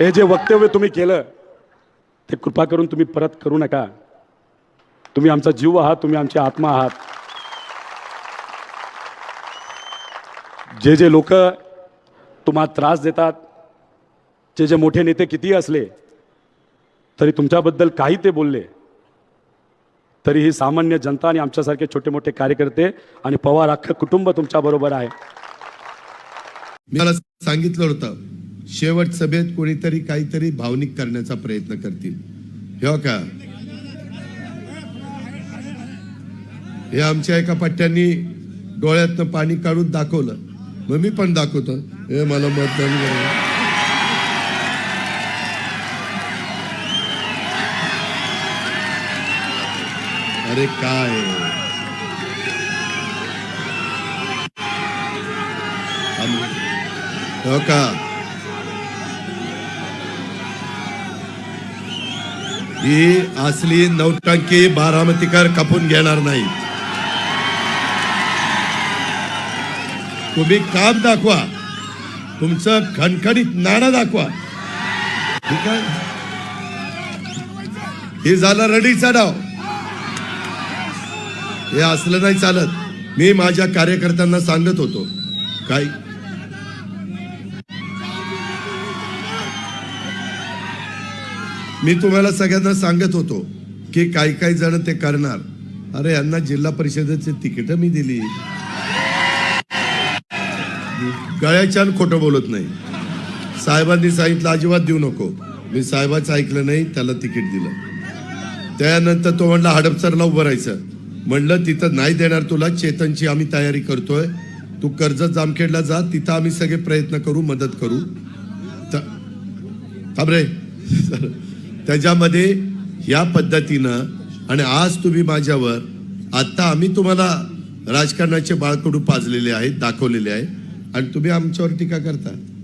हे जे वक्तव्य तुम्ही केलं ते कृपा करून तुम्ही परत करू नका. तुम्ही आमचा जीव आहात तुम्ही आमची आत्मा आहात. जे जे लोक तुम्हाला त्रास देतात जे जे मोठे नेते किती असले तरी तुमच्याबद्दल काही ते बोलले तरी ही सामान्य जनता आणि आमच्यासारखे छोटे मोठे कार्यकर्ते आणि पवार अख्खं कुटुंब तुमच्याबरोबर आहे. मी मला सांगितलं होतं शेवट सभेत कोणीतरी काहीतरी भावनिक करण्याचा प्रयत्न करतील. हो का? हे आमच्या एका पट्ट्यांनी डोळ्यातनं पाणी काढून दाखवलं. मग मी पण दाखवतो. हे मला मतदान अरे काय? हो का? ही असली नौटंकी बारामतीकर कापून घेणार नाही. तुम्ही काम दाखवा. तुमचं खणखणीत नाणं दाखवा. ठीक आहे? हे झालं रडीचा डाव हे असलं नाही चालत. मी माझ्या कार्यकर्त्यांना सांगत होतो. काय? मी तुम्हाला सगळ्यांना सांगत होतो की काही काही जण ते करणार. अरे यांना जिल्हा परिषदेचे तिकीट मी दिली. गळ्याच्यान खोटं बोलत नाही. साहेबांनी सांगितलं अजिबात देऊ नको. मी साहेबाचं ऐकलं नाही त्याला तिकीट दिलं. त्यानंतर तो म्हणला हडपसरला उभं राहायचं. म्हणलं तिथं नाही देणार तुला चेतनची आम्ही तयारी करतोय. तू कर्ज जामखेडला जा तिथं आम्ही सगळे प्रयत्न करू मदत करू. थांब रे. त्याच्यामध्ये या पद्धतीनं आणि आज तुम्ही माझ्यावर आत्ता आम्ही तुम्हाला राजकारणाचे बाळकडू पाजलेले आहेत दाखवलेले आहे आणि तुम्ही आमच्यावर टीका करता.